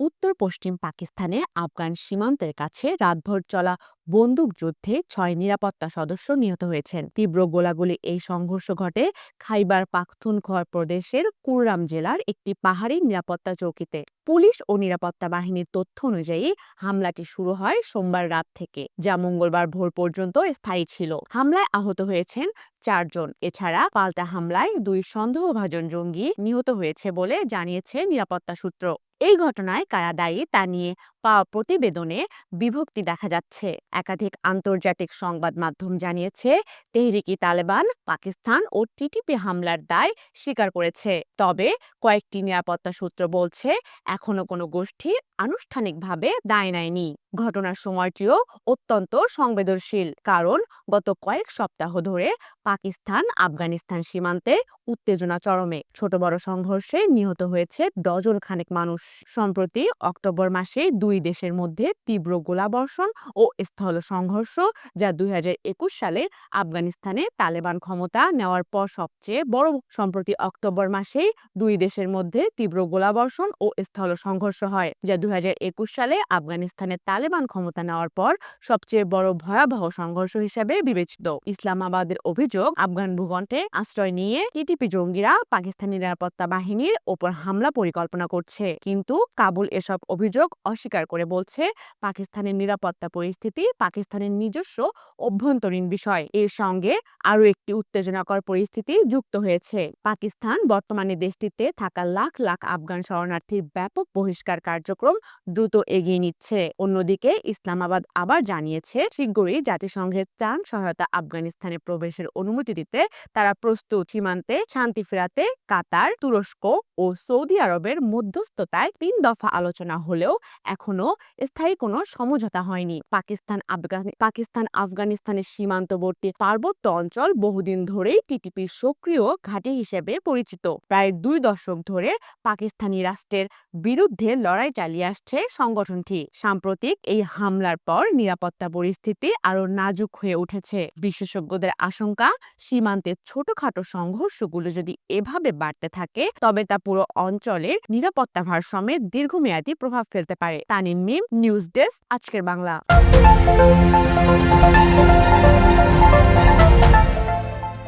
উত্তর পশ্চিম পাকিস্তানে আফগান সীমান্তের কাছে রাতভর চলা বন্দুকযুদ্ধে ছয় নিরাপত্তা সদস্য নিহত হয়েছেন। তীব্র গোলাগুলি এই সংঘর্ষ ঘটে খাইবার পাখতুনখোয়া প্রদেশের কুররাম জেলার একটি পাহাড়ি নিরাপত্তা চৌকিতে। পুলিশ ও নিরাপত্তা বাহিনীর তথ্য অনুযায়ী হামলাটি শুরু হয় সোমবার রাত থেকে, যা মঙ্গলবার ভোর পর্যন্ত স্থায়ী ছিল। হামলায় আহত হয়েছেন চারজন এছাড়া পাল্টা হামলায় দুই সন্দেহভাজন জঙ্গি নিহত হয়েছে বলে জানিয়েছে নিরাপত্তা সূত্র। এই ঘটনায় কারা দায়ী তা নিয়ে পাওয়া প্রতিবেদনে বিভক্তি দেখা যাচ্ছে। একাধিক আন্তর্জাতিক সংবাদ মাধ্যম জানিয়েছে, তেহরিকি তালেবান, পাকিস্তান ও টিটিপি হামলার দায় স্বীকার করেছে। তবে কয়েকটি নিরাপত্তা সূত্র বলছে, এখনও কোনো গোষ্ঠী আনুষ্ঠানিকভাবে দায় নেয়নি। ঘটনার সময়টিও অত্যন্ত সংবেদনশীল, কারণ গত কয়েক সপ্তাহ ধরে পাকিস্তান আফগানিস্তান সীমান্তে উত্তেজনা চরমে। ছোট বড় সংঘর্ষে নিহত হয়েছে ডজন খানেক মানুষ। সম্প্রতি অক্টোবর মাসে দুই দেশের মধ্যে তীব্র গোলাবর্ষণ ও স্থল সংঘর্ষ, যা দুই হাজার একুশ সালে আফগানিস্তানে তালেবান ক্ষমতা নেওয়ার পর সবচেয়ে বড়, সম্প্রতি অক্টোবর মাসেই দুই দেশের মধ্যে তীব্র গোলাবর্ষণ ও স্থল সংঘর্ষ হয়, যা দুই হাজার একুশ সালে আফগানিস্তানে তালেবান ক্ষমতা নেওয়ার পর সবচেয়ে বড় ভয়াবহ সংঘর্ষ হিসেবে বিবেচিত। ইসলামাবাদের অভিযোগ, আফগান ভূখণ্ডে আশ্রয় নিয়ে টিটিপি জঙ্গিরা পাকিস্তানি নিরাপত্তা বাহিনীর ওপর হামলা পরিকল্পনা করছে, কিন্তু কাবুল এসব অভিযোগ অস্বীকার করে বলছে, পাকিস্তানের নিরাপত্তা পরিস্থিতি পাকিস্তানের নিজস্ব অভ্যন্তরীণ বিষয়। এর সঙ্গে আরও একটি উত্তেজনাকর পরিস্থিতি যুক্ত হয়েছে। পাকিস্তান বর্তমানে দেশটিতে থাকা লাখ লাখ আফগান শরণার্থীর ব্যাপক বহিষ্কার কার্যক্রম দ্রুত এগিয়ে নিচ্ছে। অন্যদিকে ইসলামাবাদ আবার জানিয়েছে শীঘ্রই জাতিসংঘের ত্রাণ সহায়তা আফগানিস্তানে প্রবেশের অনুমতি দিতে তারা প্রস্তুত। সীমান্তে শান্তি ফেরাতে কাতার, তুরস্ক ও সৌদি আরবের মধ্যস্থতায় তিন দফা আলোচনা হলেও এখনও স্থায়ী কোনো সমঝোতা হয়নি। পাকিস্তান আফগান, পাকিস্তান আফগানিস্তানের সীমান্তবর্তী পার্বত্য অঞ্চল বহুদিন ধরেই টিটিপির সক্রিয় ঘাঁটি হিসেবে পরিচিত। প্রায় দুই দশক ধরে পাকিস্তানি রাষ্ট্রের বিরুদ্ধে লড়াই চালিয়ে আসছে সংগঠনটি। সাম্প্রতিক এই হামলার পর নিরাপত্তা পরিস্থিতি আরও নাজুক হয়ে উঠেছে। বিশেষজ্ঞদের আশঙ্কা, সীমান্তের ছোটখাটো সংঘর্ষগুলো যদি এভাবে বাড়তে থাকে, তবে তা পুরো অঞ্চলের নিরাপত্তা ভারসাম্যে দীর্ঘমেয়াদী প্রভাব ফেলতে পারে। তানিম মিম নিউজ ডেস্ক আজকের বাংলা।